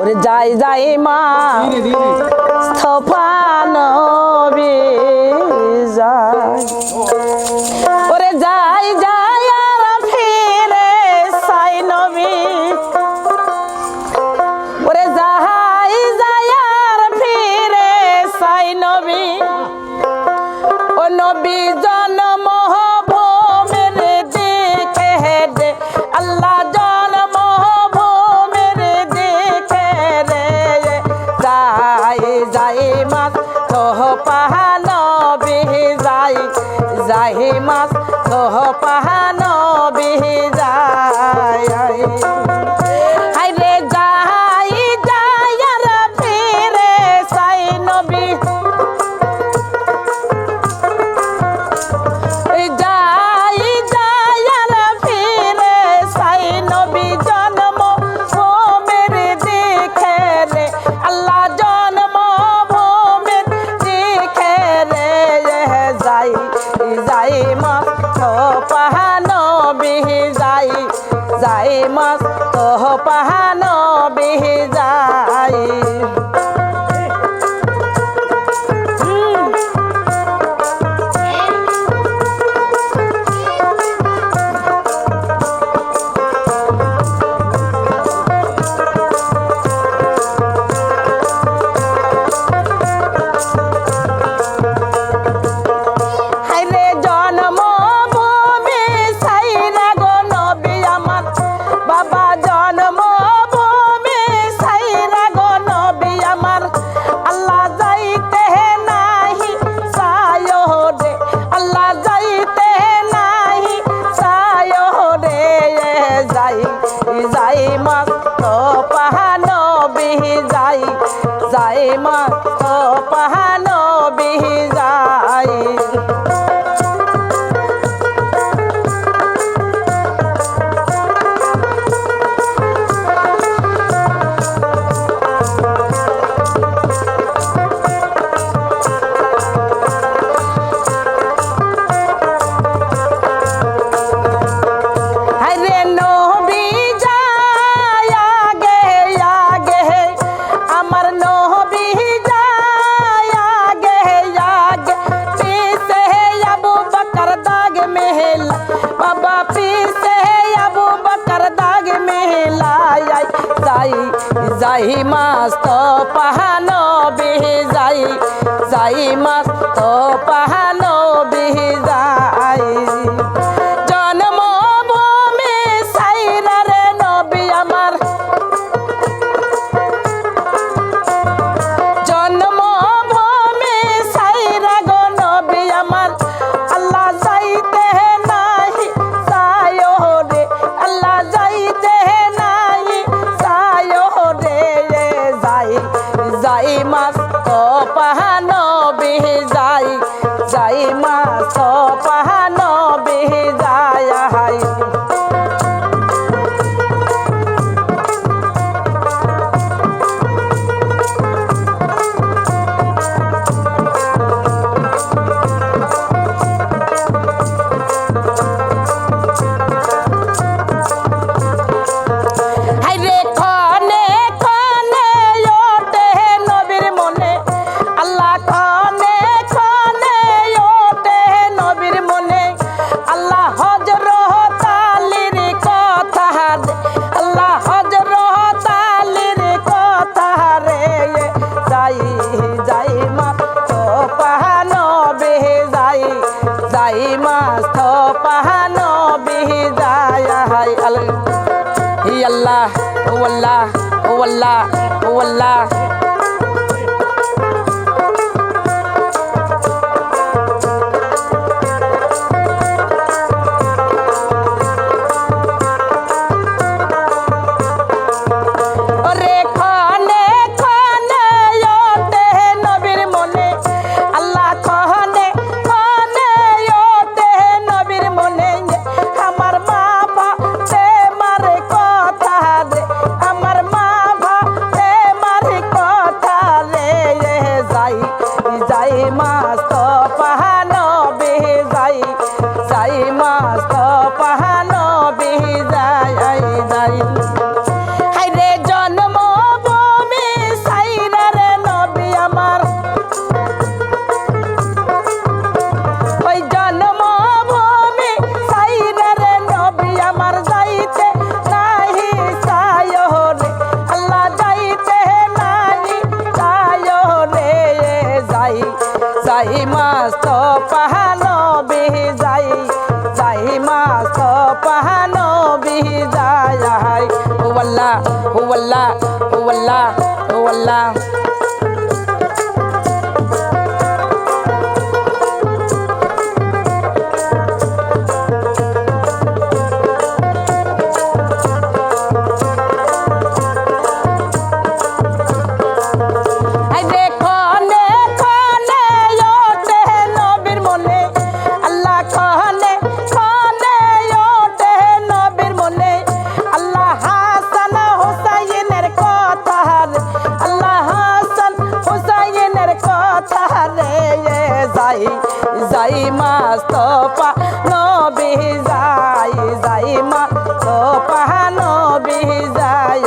ওরে যাই যাই মা। স্থপান যাই। ওরে যাই যাই মাছ সহ পাহান বিহি যায়। প্রেমা যাই মাস্ত পাহানো বেহে যাই যাই মাস্ত পাহা lie. মহিমা সপানো বিজায় হুয়াল্লা হুয়াল্লা হুয়াল্লা হুয়াল্লা। তাহলে যাই যাই মাছ তো নবী যাই যাই মাস তো নবী যাই